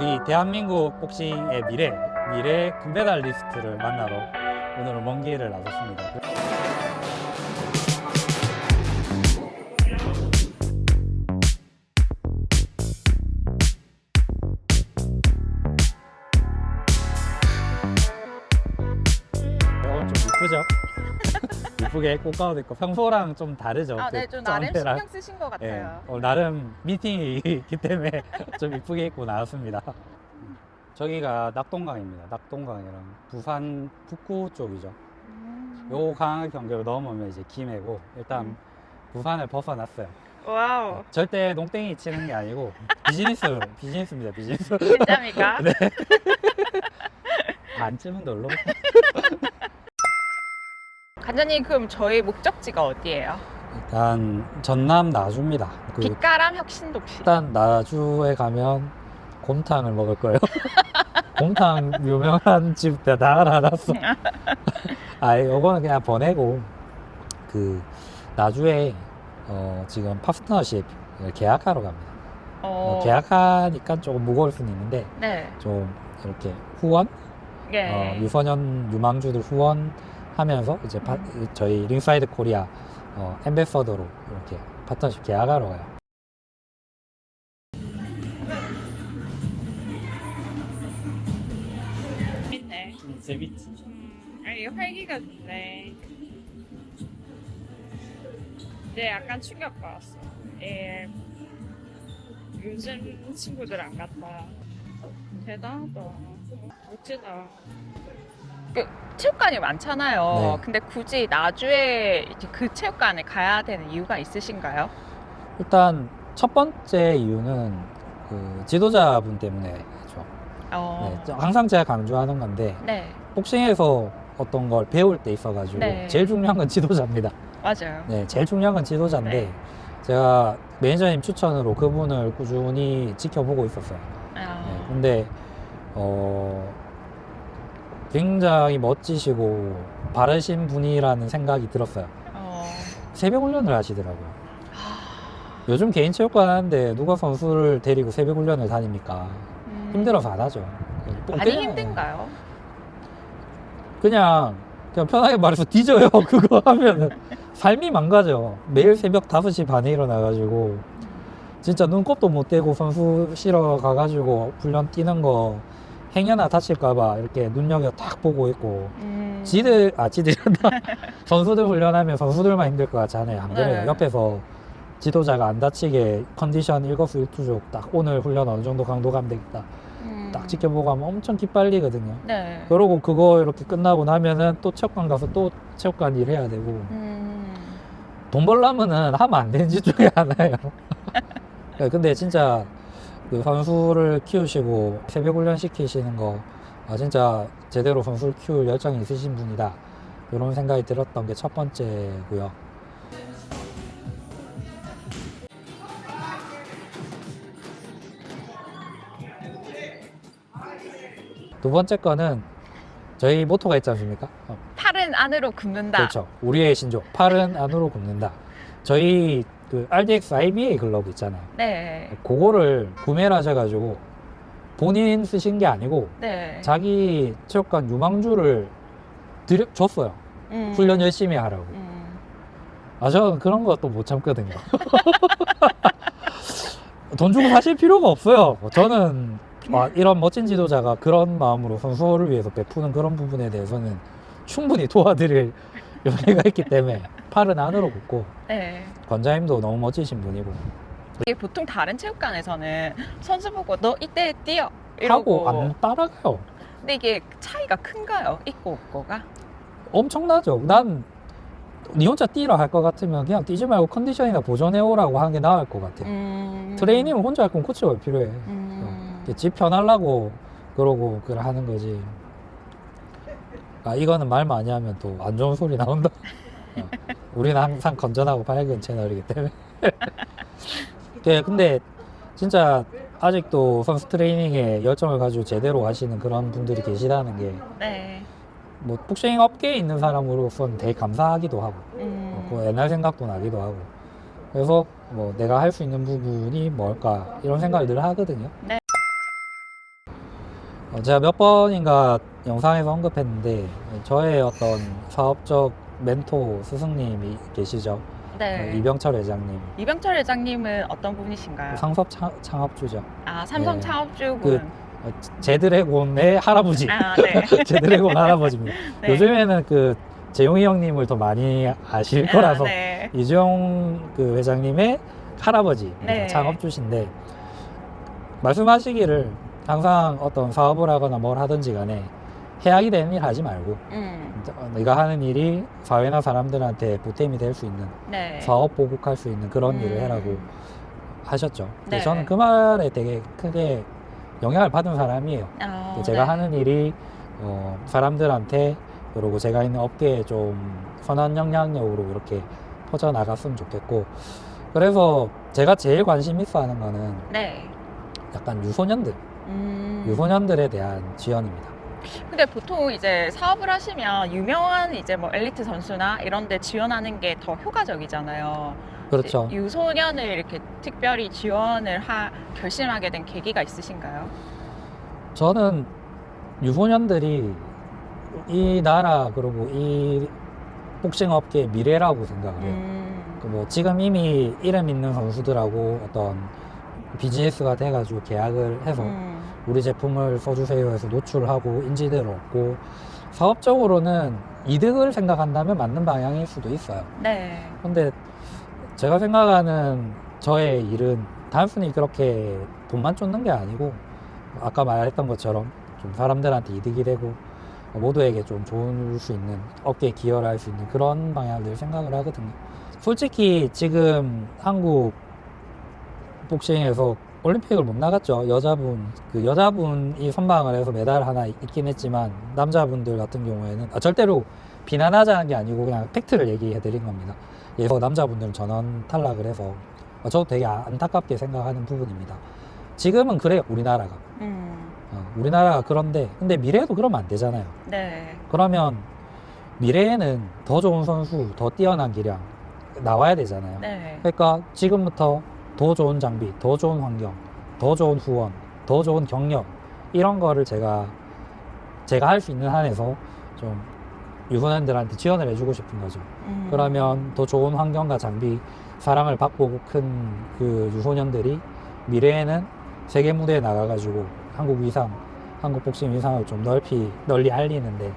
우리 대한민국 복싱의 미래, 미래 금메달 리스트를 만나러 오늘은 먼 길을 나섰습니다. 이건 좀 이쁘죠? 이쁘게 꽃가루 있고 평소랑 좀 다르죠? 아, 네, 그좀 나름 쩐대랑. 신경 쓰신 것 예, 같아요. 어, 나름 미팅이 있기 때문에 좀 이쁘게 입고 나왔습니다. 저기가 낙동강입니다. 낙동강이랑 부산 북구 쪽이죠. 음. 요강 경계로 넘으면 이제 김해고 일단 음. 부산을 벗어났어요. 와우. 절대 농땡이 치는 게 아니고 비즈니스 비즈니스입니다. 비즈니스. 진짜입니까? 네. 반쯤은 놀러. 간장님 그럼 저희 목적지가 어디예요? 일단 전남 나주입니다. 그 빛가람 혁신도시. 일단 나주에 가면 곰탕을 먹을 거예요. 곰탕 유명한 집다 알아놨어. 아, 이거는 그냥 보내고 그 나주에 어, 지금 파트너십 계약하러 갑니다. 어, 어, 계약하니까 조금 무거울 수는 있는데 네. 좀 이렇게 후원, 예. 어, 유소년 유망주들 후원 하면서 이제 파- 저희 링사이드 코리아 어, 엠베서더로 이렇게 파트너십 계약하러 가요. 재밌네. 재밌지. 음, 아, 이거 활기가 좋네. 네, 약간 충격받았어. 예. 요즘 친구들 안 같다. 대단하다. 멋지다. 그 체육관이 많잖아요. 네. 근데 굳이 나주에 이제 그 체육관에 가야 되는 이유가 있으신가요? 일단 첫 번째 이유는 그 지도자분 때문에죠. 어. 네, 저- 항상 제가 강조하는 건데 네, 복싱에서 어떤 걸 배울 때 있어가지고 네. 제일 중요한 건 지도자입니다. 맞아요. 네, 제일 중요한 건 지도자인데 네. 제가 매니저님 추천으로 그분을 꾸준히 지켜보고 있었어요. 아, 네, 근데 어 굉장히 멋지시고 바르신 분이라는 생각이 들었어요. 어. 새벽 훈련을 하시더라고요. 하, 요즘 개인 체육관 하는데 누가 선수를 데리고 새벽 훈련을 다닙니까? 음, 힘들어서 안 하죠. 많이 그냥- 힘든가요? 그냥 그냥 편하게 말해서 뒤져요. 그거 하면은 삶이 망가져. 매일 새벽 5시 반에 일어나가지고 진짜 눈곱도 못 떼고 선수 실어 가가지고 훈련 뛰는 거 행여나 다칠까봐 이렇게 눈여겨 딱 보고 있고 음, 지들 아 지들이란다 선수들 훈련하면 선수들만 힘들 것 같잖아요. 안 그래요? 네. 옆에서 지도자가 안 다치게 컨디션 일거수일투족 딱 오늘 훈련 어느 정도 강도 가면 되겠다 음, 딱 지켜보고 하면 엄청 기빨리거든요. 네. 그러고 그거 이렇게 끝나고 나면은 또 체육관 가서 또 체육관 일 해야 되고 음, 돈 벌려면은 하면 안 되는 짓 중에 하나예요. 네, 근데 진짜 그 선수를 키우시고 새벽 훈련 시키시는 거 아, 진짜 제대로 선수를 키울 열정이 있으신 분이다. 이런 생각이 들었던 게 첫 번째고요. 두 번째 거는 저희 모토가 있지 않습니까? 어, 팔은 안으로 굽는다. 그렇죠. 우리의 신조. 팔은 안으로 굽는다. 저희 그 RDX IBA 글러브 있잖아요. 네. 그거를 구매를 하셔가지고 본인 쓰신 게 아니고 네. 자기 체육관 유망주를 드려, 줬어요. 음, 훈련 열심히 하라고. 음, 아, 저는 그런 것도 못 참거든요. 돈 주고 사실 필요가 없어요. 저는 아, 이런 멋진 지도자가 그런 마음으로 선수를 위해서 베푸는 그런 부분에 대해서는 충분히 도와드릴 여유가 있기 때문에 팔은 안으로 굽고 네. 권자님도 너무 멋지신 분이고 이게 보통 다른 체육관에서는 선수 보고 너 이때 뛰어 이러고 하고 안 따라가요. 근데 이게 차이가 큰가요? 있고 없고가? 엄청나죠. 난 니 혼자 뛰라 할 것 같으면 그냥 뛰지 말고 컨디션이나 보존해 오라고 하는 게 나을 것 같아. 요 음, 트레이닝 혼자 할 거면 코치가 왜 필요해? 음, 이제 집 편하려고 그러고 그걸 하는 거지. 아 이거는 말 많이 하면 또 안 좋은 소리 나온다. 어. 우리는 항상 건전하고 밝은 채널이기 때문에. 예, 근데 진짜 아직도 선수 트레이닝에 열정을 가지고 제대로 하시는 그런 분들이 계시다는 게 네. 뭐 복싱 업계에 있는 사람으로서는 되게 감사하기도 하고 음, 어, 그 옛날 생각도 나기도 하고 그래서 뭐 내가 할 수 있는 부분이 뭘까 이런 생각을 늘 하거든요. 네. 어, 제가 몇 번인가 영상에서 언급했는데 저의 어떤 사업적 멘토 스승님이 계시죠. 네. 어, 이병철 회장님. 이병철 회장님은 어떤 분이신가요? 상섭 창, 창업주죠. 아 삼성 네. 창업주분. 그 어, 제드래곤의 할아버지. 아 네. 제드래곤 할아버지입니다. 네. 요즘에는 그 재용이 형님을 더 많이 아실 아, 거라서 네. 이주영 그 회장님의 할아버지 네. 창업주신데 말씀하시기를 항상 어떤 사업을 하거나 뭘 하든지 간에 해악이 되는 일 하지 말고 음. 어, 네가 하는 일이 사회나 사람들한테 보탬이 될 수 있는 네. 사업 보국할 수 있는 그런 음. 일을 해라고 하셨죠. 네. 저는 그 말에 되게 크게 영향을 받은 사람이에요. 아, 제가 네. 하는 일이 어, 사람들한테 그리고 제가 있는 업계에 좀 선한 영향력으로 이렇게 퍼져 나갔으면 좋겠고 그래서 제가 제일 관심 있어 하는 거는 네. 약간 유소년들 음. 유소년들에 대한 지원입니다. 근데 보통 이제 사업을 하시면 유명한 이제 뭐 엘리트 선수나 이런 데 지원하는 게 더 효과적이잖아요. 그렇죠. 유소년을 이렇게 특별히 지원을 하, 결심하게 된 계기가 있으신가요? 저는 유소년들이 이 나라 그리고 이 복싱 업계의 미래라고 생각을 해요. 음. 그뭐 지금 이미 이름 있는 선수들하고 어떤 비즈니스가 돼가지고 계약을 해서 음. 우리 제품을 써주세요 해서 노출하고 인지도를 얻고 사업적으로는 이득을 생각한다면 맞는 방향일 수도 있어요. 네. 근데 제가 생각하는 저의 일은 단순히 그렇게 돈만 쫓는 게 아니고 아까 말했던 것처럼 좀 사람들한테 이득이 되고 모두에게 좀 좋을 수 있는 업계에 기여를 할 수 있는 그런 방향들 생각을 하거든요. 솔직히 지금 한국 복싱에서 올림픽을 못 나갔죠. 여자분 그 여자분이 선방을 해서 메달 하나 있긴 했지만 남자분들 같은 경우에는 아, 절대로 비난하자는 게 아니고 그냥 팩트를 얘기해 드린 겁니다. 그래서 남자분들은 전원 탈락을 해서 어, 저도 되게 아- 안타깝게 생각하는 부분입니다. 지금은 그래요, 우리나라가. 음. 어, 우리나라가 그런데, 근데 미래에도 그러면 안 되잖아요. 네. 그러면 미래에는 더 좋은 선수, 더 뛰어난 기량 나와야 되잖아요. 네. 그러니까 지금부터 더 좋은 장비, 더 좋은 환경, 더 좋은 후원, 더 좋은 경력 이런 거를 제가 제가 할 수 있는 한에서 좀 유소년들한테 지원을 해주고 싶은 거죠. 음. 그러면 더 좋은 환경과 장비, 사랑을 받고 큰 그 유소년들이 미래에는 세계 무대에 나가가지고 한국 위상, 한국 복싱 위상을 좀 넓히 널리 알리는데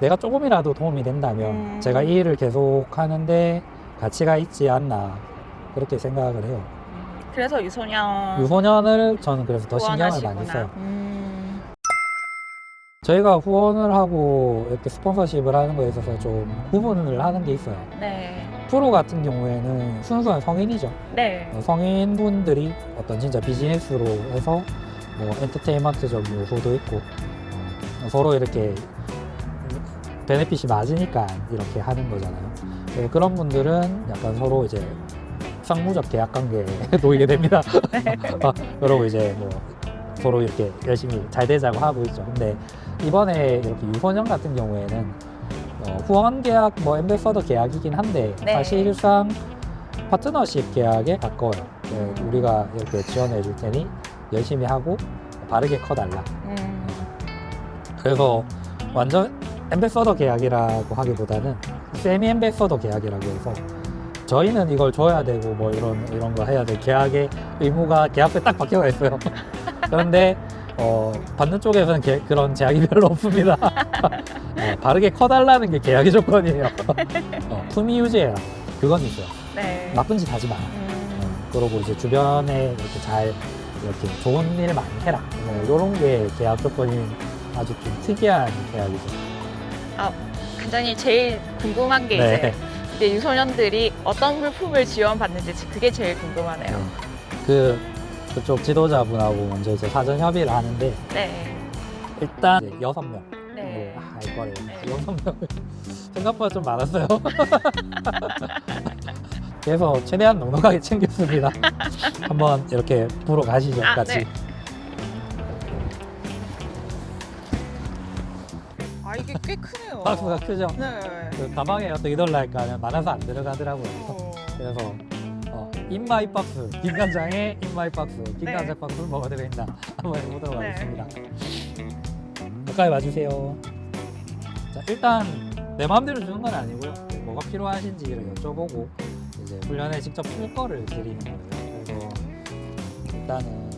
내가 조금이라도 도움이 된다면 음. 제가 이 일을 계속 하는데 가치가 있지 않나 그렇게 생각을 해요. 그래서 유소년 유소년을 저는 그래서 더 신경을 많이. 써요. 음. 저희가 후원을 하고 이렇게 스폰서십을 하는 거에 있어서 좀 구분을 하는 게 있어요. 네. 프로 같은 경우에는 순수한 성인이죠. 네. 어, 성인분들이 어떤 진짜 비즈니스로 해서 뭐 엔터테인먼트적인 요소도 있고 어, 서로 이렇게 베네핏이 맞으니까 이렇게 하는 거잖아요. 네, 그런 분들은 약간 서로 이제 상무적 계약 관계에 놓이게 됩니다. 어, 그러고 이제 뭐 서로 이렇게 열심히 잘 되자고 하고 있죠. 근데 이번에 이렇게 유소년 같은 경우에는 어, 후원 계약, 뭐 엠베서더 계약이긴 한데 네. 사실상 파트너십 계약에 가까워요. 네, 우리가 이렇게 지원해 줄 테니 열심히 하고 바르게 커달라. 음. 그래서 완전 엠베서더 계약이라고 하기보다는 세미 엠베서더 계약이라고 해서 저희는 이걸 줘야 되고 뭐 이런 이런 거 해야 돼 계약의 의무가 계약서에 딱 박혀가 있어요. 그런데 어, 받는 쪽에서는 게- 그런 제약이 별로 없습니다. 어, 바르게 커달라는 게 계약의 조건이에요. 어, 품위 유지해라. 그건 있어요. 네. 나쁜 짓 하지 마. 음. 어, 그러고 이제 주변에 이렇게 잘 이렇게 좋은 일 많이 해라. 뭐 이런 게 계약 조건이 아주 좀 특이한 계약이죠. 굉장히 제일 궁금한 게 네. 이제 이제 유소년들이 어떤 물품을 지원받는지 그게 제일 궁금하네요. 그 그쪽 지도자분하고 먼저 이제 사전 협의를 하는데 네. 일단 이제 여섯 명. 네. 아 이거를 네. 여섯 명 생각보다 좀 많았어요. 그래서 최대한 넉넉하게 챙겼습니다. 한번 이렇게 보러 가시죠, 아, 같이. 네. 박스가 크죠. 네. 그 가방에 어떤 하면 많아서 안 들어가더라고요. 어. 그래서 어, 인마이 박스, 김간장에 인마이 박스, 김간장 네. 박스 뭐가 들어있나 한번 해보도록 네. 하겠습니다. 가까이 와주세요. 자, 일단 내 마음대로 주는 건 아니고요. 뭐가 필요하신지를 여쭤보고 이제 훈련에 직접 풀 거를 드리는 거예요. 그래서 일단은